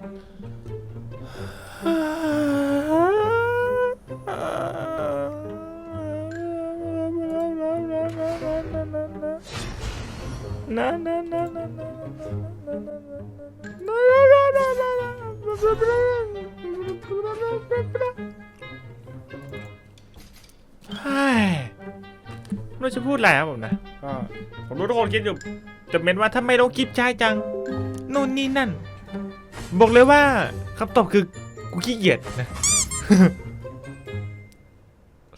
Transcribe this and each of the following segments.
นะนะนะนะนะเฮ้ยไม่รู้จะพูดอะไรครับผมนะก็ผมรู้ทุกคนคิดอยู่จะเม้นว่าทำไมเราคิดช้าจังนู่นนี่นั่น บอกเลยว่าคำตอบคือกูขี้เกียจนะ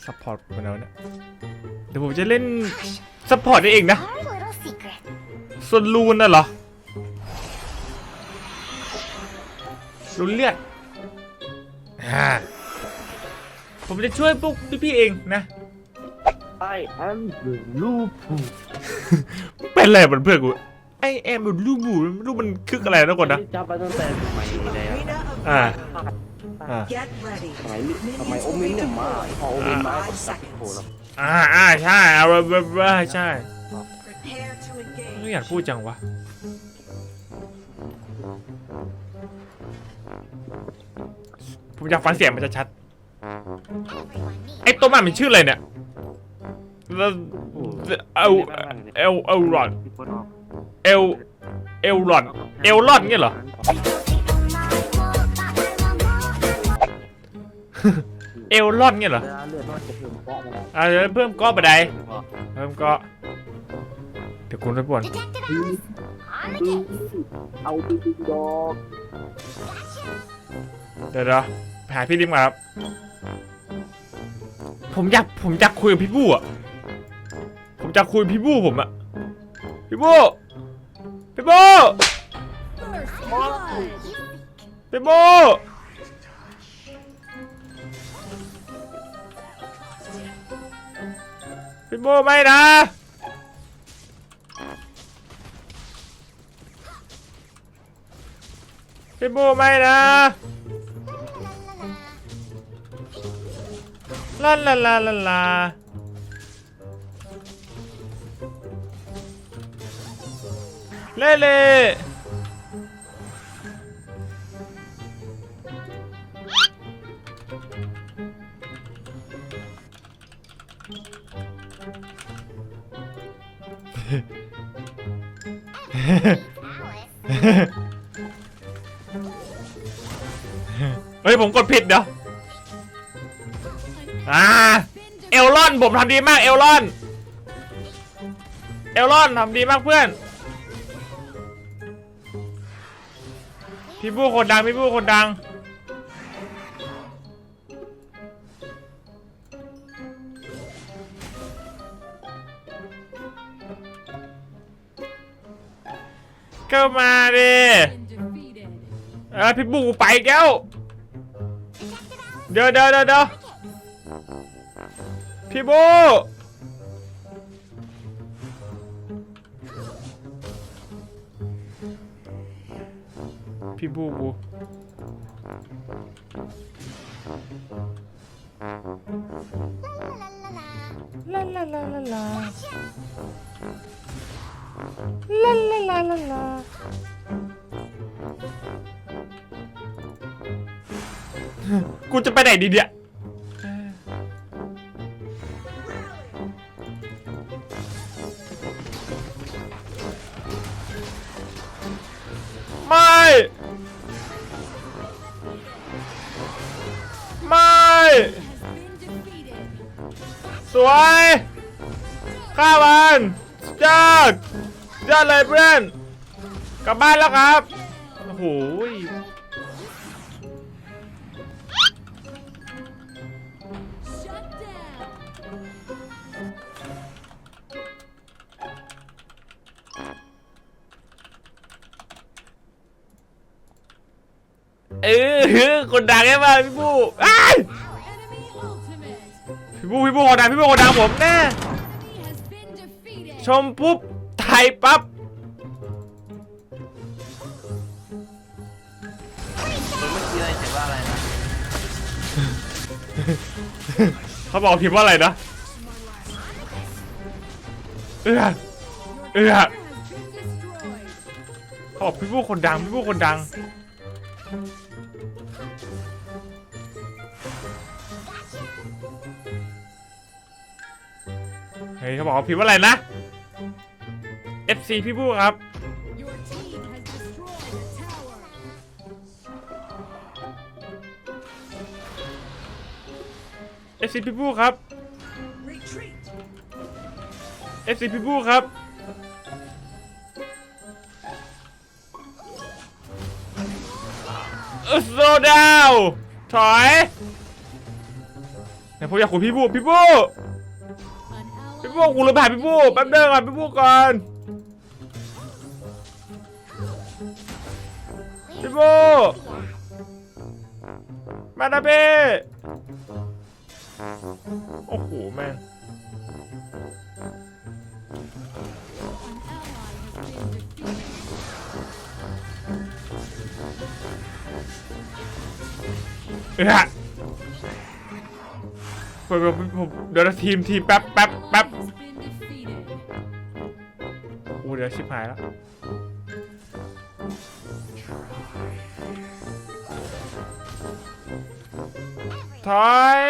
ซัพพอร์ตมาแล้วเนี่ยเดี๋ยวผมจะเล่นซัพพอร์ตได้เองนะ Our little secret. ส่วนรูนน่ะเหรอรูนเลือดอ่าผมจะช่วยพวกพี่ๆเองนะ I am the Liverpool เป็นอะไรมันเพื่อนกู ไอแอมมันรูบูไม่รู้มันคึกอะไรนะก่อนนะจับไปตั้งแต่สมัยแล้วอ่าอ่า Get ready. สมัยนี้สมัยโอมินเนี่ยมาพอโอมินมาก็จับโผล่แล้วอ่าอ่าใช่เอาไปไปใช่ Prepare to ไม่ engage. อยากพูดจังวะผมอยากฟังเสียงมันชัด Everyone ๆ needs ไอตัวมันมันชื่ออะไรเนี่ยแล้วเอลเอลเอลรอน เอลเอลรอน เอลรอนเงี้ยเหรอ เอลรอนเงี้ยเหรอเวลาเลือดมันจะเพิ่มเกาะมาอ่าเดี๋ยวเพิ่มก้อไปไดเพิ่มก้อเดี๋ยวคุณไปป่วน Detective Alice. On the case. เอาจริงๆดอกเดี๋ยวเดี๋ยวไปหาพี่ดิมก่อนครับ ผมอยากผมอยากคุยกับพี่บู้อะผมอยากคุยกับพี่บู้ผมอะพี่บู้ พี่บู้ First blood. พี่บู้พี่บูไม่นะพี่บูไม่นะลาลาลาลาลา เล่เล่เฮ้ยผมกดผิดเดี๋ยวอ่าเอลลอนผมทำดีมากเอลลอน เอลลอนทำดีมากเพื่อน พี่บู้คนดังพี่บู้คนดังก็มาดิเออพี่บูกูไปอีกแล้วเดี๋ยวเดี๋ยวเดี๋ยวเดี๋ยวพี่บู Bubu. La la la la la. La la la la la. กูจะไปไหนดีเนี่ย ยอดเลยเพื่อนกลับบ้านแล้วครับโอ้โหเออคนดังใช่ป่ะพี่บูพี่บูพี่บูคนดังพี่บูคนดังผมแน่ชมปุ๊บ ไทยปั๊บเมื่อกี้อะไรเขียนว่าอะไรนะเขาบอกพิมพ์ว่าอะไรนะเออเออ Has been destroyed. เขาบอกพี่บูคนดังพี่บูคนดังเฮ้ยเขาบอกว่าพิมพ์ว่าอะไรนะ FC พี่บูครับ Your team has destroyed a tower. FC พี่บูครับ FC พี่บูครับ เออโซดาวถอยเดี๋ยวผมอยากคุยพี่บูพี่บู An พี่ ally บูกูเลยผ่านพี่บูแป๊บเดียวก่อนพี่บูก่อน พี่บูมาดาเบ้โอ้โห แม่งเออผมผมผมเดี๋ยวนทีมทีแป๊บแป๊บแป๊บ has been defeated. โอ้เดี๋ยวชิบหายแล้ว ถอย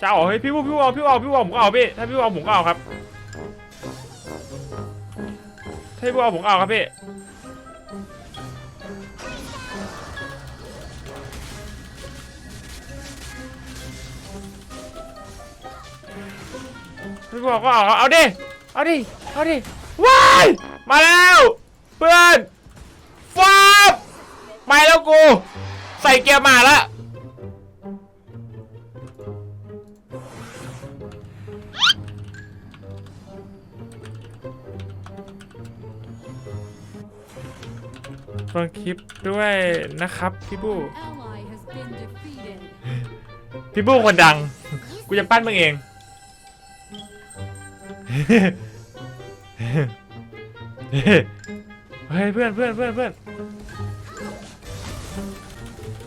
จะเอาเฮ้ยพี่บูพี่บูเอาพี่บูเอาพี่บูเอาผมก็เอาพี่ถ้าพี่บูเอาผมก็เอาครับถ้าพี่บูเอาผมก็เอาครับพี่พี่บอาก็เอาเอาดิเอาดิเอาดิว้ายมาแล้วเพื่อนฟ้าบมาแล้วกู ใส่เกียร์มาแล้ว ฟังคลิปด้วยนะครับพี่บู Ally has been defeated. พี่บูคนดัง กูจะปั้นมึงเอง เฮ้ยเพื่อนเพื่อนเพื่อนเพื่อน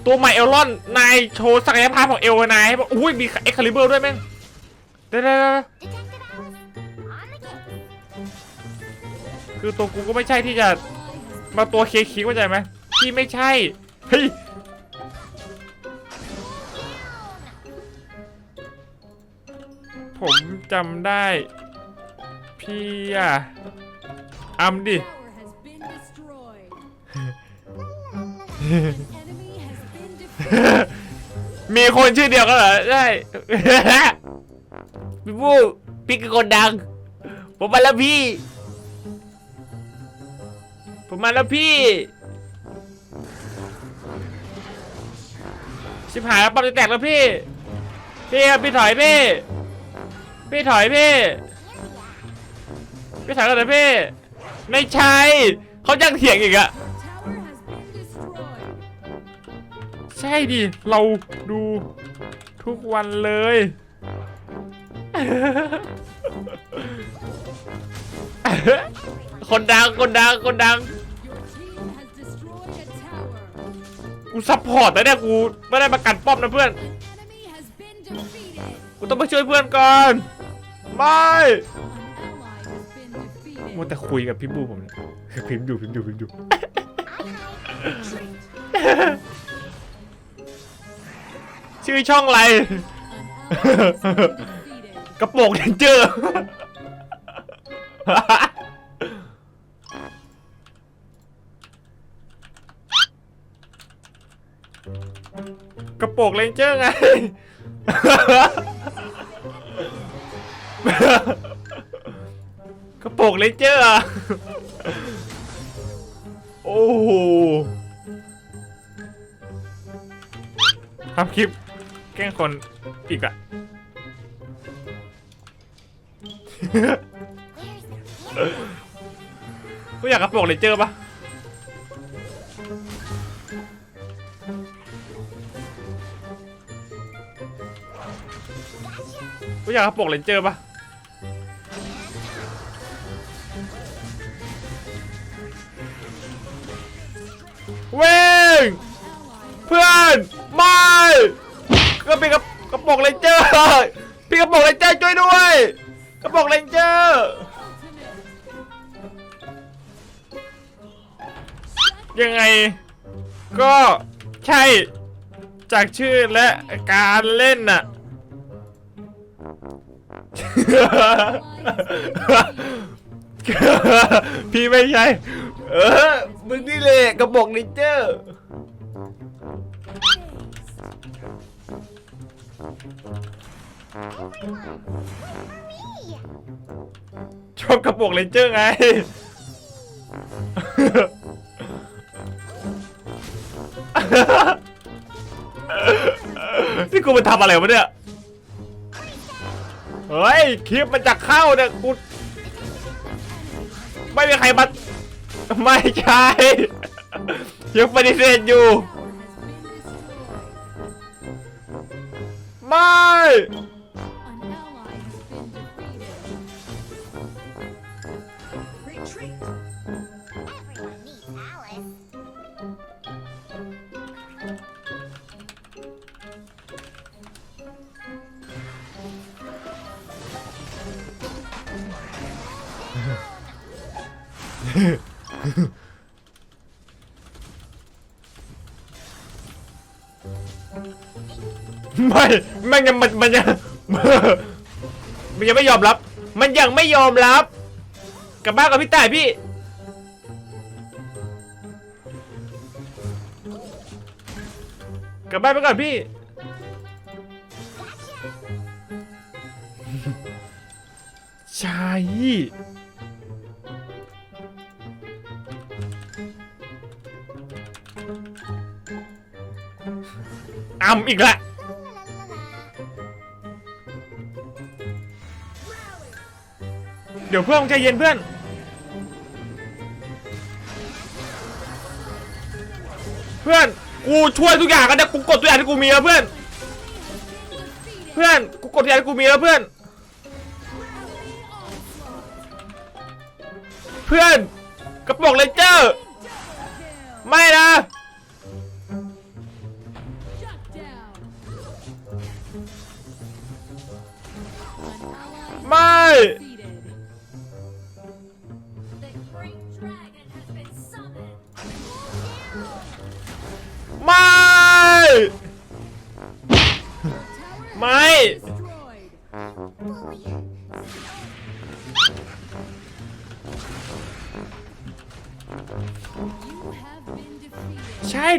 ตัวใหม่เอลลอน นายโชว์ศักยภาพของเอลนายให้บอกอุ้ยมีเอ็กคาลิเบอร์ด้วยแม่งเดี๋ยวเดี๋ยวเดี๋ยว Detected owls on the case. คือตัวกูก็ไม่ใช่ที่จะ Ally has มาตัวเคคิกเข้าใจไหมพี่ไม่ใช่ เฮ้ย ผมจำได้ พี่อะอัมดิ tower has been destroyed. An enemy has been defeated. มีคนชื่อเดียวกันเหรอใช่พี่บูพี่คือคนดัง ผมมาแล้วพี่ ผมมาแล้วพี่ ชิบหายแล้วปั๊มจะแตกแล้วพี่ พี่ครับพี่ถอยพี่ พี่ถอยพี่ พี่ถอยกันเลยพี่ ไม่ใช่ เขายังเถียงอีกอะ Tower has been destroyed. ใช่ดิ เราดูทุกวันเลย คนดัง คนดัง คนดัง กูซัพพอร์ตแต่เนี่ยกูไม่ได้มากันป้อมนะเพื่อน กูต้องไปช่วยเพื่อนก่อนไม่มัวแต่คุยกับพี่บูผมเนี่ยพิมพ์อยู่พิมพ์อยู่พิมพ์อยู่ชื่อช่องอะไร กระโปรงเรนเจอร์ กระโปรงเรนเจอร์ไง กระโปรงเรนเจอร์อะโอ้โหทำคลิปแกล้งคนอีกอะกูอยากกระโปรงเลนเจอร์ปะ กูอยากกระโปรงเลนเจอร์ปะเว้งเพื่อนไม่ก็เป็นกระกระโปรงเลนเจอร์พี่กระโปรงเลนเจอร์ช่วยด้วยกระโปรงเลนเจอร์ยังไง ก็ใช่จากชื่อและการเล่นน่ะ พี่ไม่ใช่ เออ มึงนี่แหละกระบอกนิเจอร์ชอบกระบอกเลนเจอร์ไง นี่กูมาทำอะไรวะเนี่ย เฮ้ยคลิปมันจะเข้าเนี่ยกูไม่มีใครมาไม่ใช่ยังปฏิเสธอยู่ ไม่ Retreat. ไม่ยังมันมันยังมันยังไม่ยอมรับ มันยังไม่ยอมรับ กลับบ้านกับพี่ต่ายพี่ กลับบ้านไปก่อนพี่ใช่อ่ำอีกและ เดี๋ยวเพื่อนใจเย็นเพื่อน เพื่อนกูช่วยทุกอย่างกันนะกูกดทุกอย่างที่กูมีแล้วเพื่อน เพื่อนกูกดทุกอย่างที่กูมีแล้วเพื่อน เพื่อนกระบอกเลนเจอร์ ไม่นะ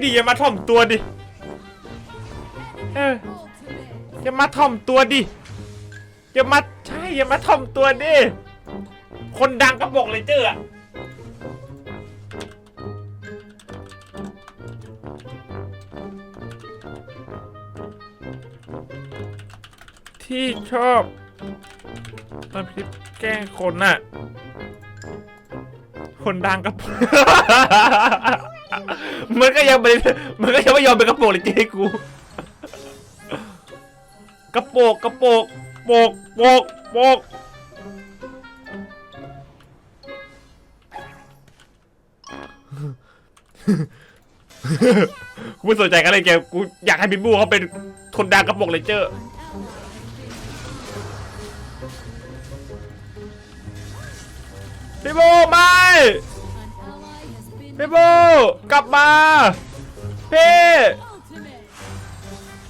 ดิอย่ามาถ่อมตัวดิ เอออย่ามาถ่อมตัวดิอย่ามาใช่อย่ามาถ่อมตัวดิ คนดังกระบอกเลยเจออะที่ชอบตอนคลิปแกล้งคนน่ะ คนดังกระปรง มันก็ยังไม่มันก็ยังไม่ยอมเป็นกระโปรงเลยเจ๊กู กระโปกกระโปกโปกโปกโปกกูไม่สนใจกันเลยแกกูอยากให้บิบบูเขาเป็นคนดังกระโปกเลนเจอร์ An ally has been บิบบูไม่ has been บิบบูกลับมาพี่ ultimate.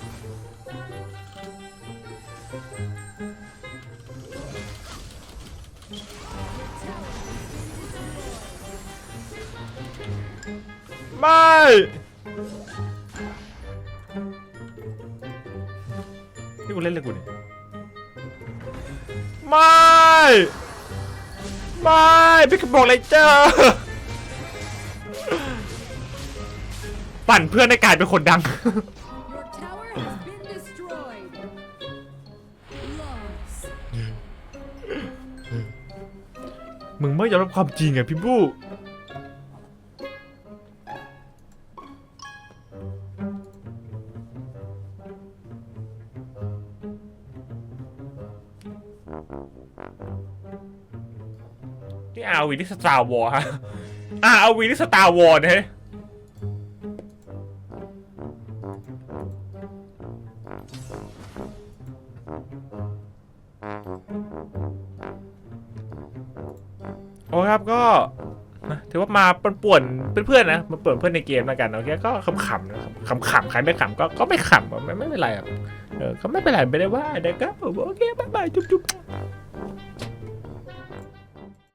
ไม่นี่กูเล่นเลยกูเนี่ยไม่ ไม่ พี่กระบอกเลยเจอ ปั่นเพื่อนในกลายเป็นคนดัง Your tower has been destroyed. Loss. มึงไม่ยอมรับความจริงอะพี่บู้นี่อาวีนี่สตาร์วอร์ฮะ อาวีนี่สตาร์วอร์นะเฮ้ยโอ้ครับก็นะถือว่ามาป่วนๆเพื่อนๆนะมาป่วนเพื่อนในเกมแล้วกันโอเคก็ขำๆนะขำๆใครไม่ขำก็ก็ไม่ขำไม่ไม่เป็นไรครับเออก็ไม่เป็นไรไม่ได้ว่านะครับผมโอเคบ๊ายบายจุ๊บๆ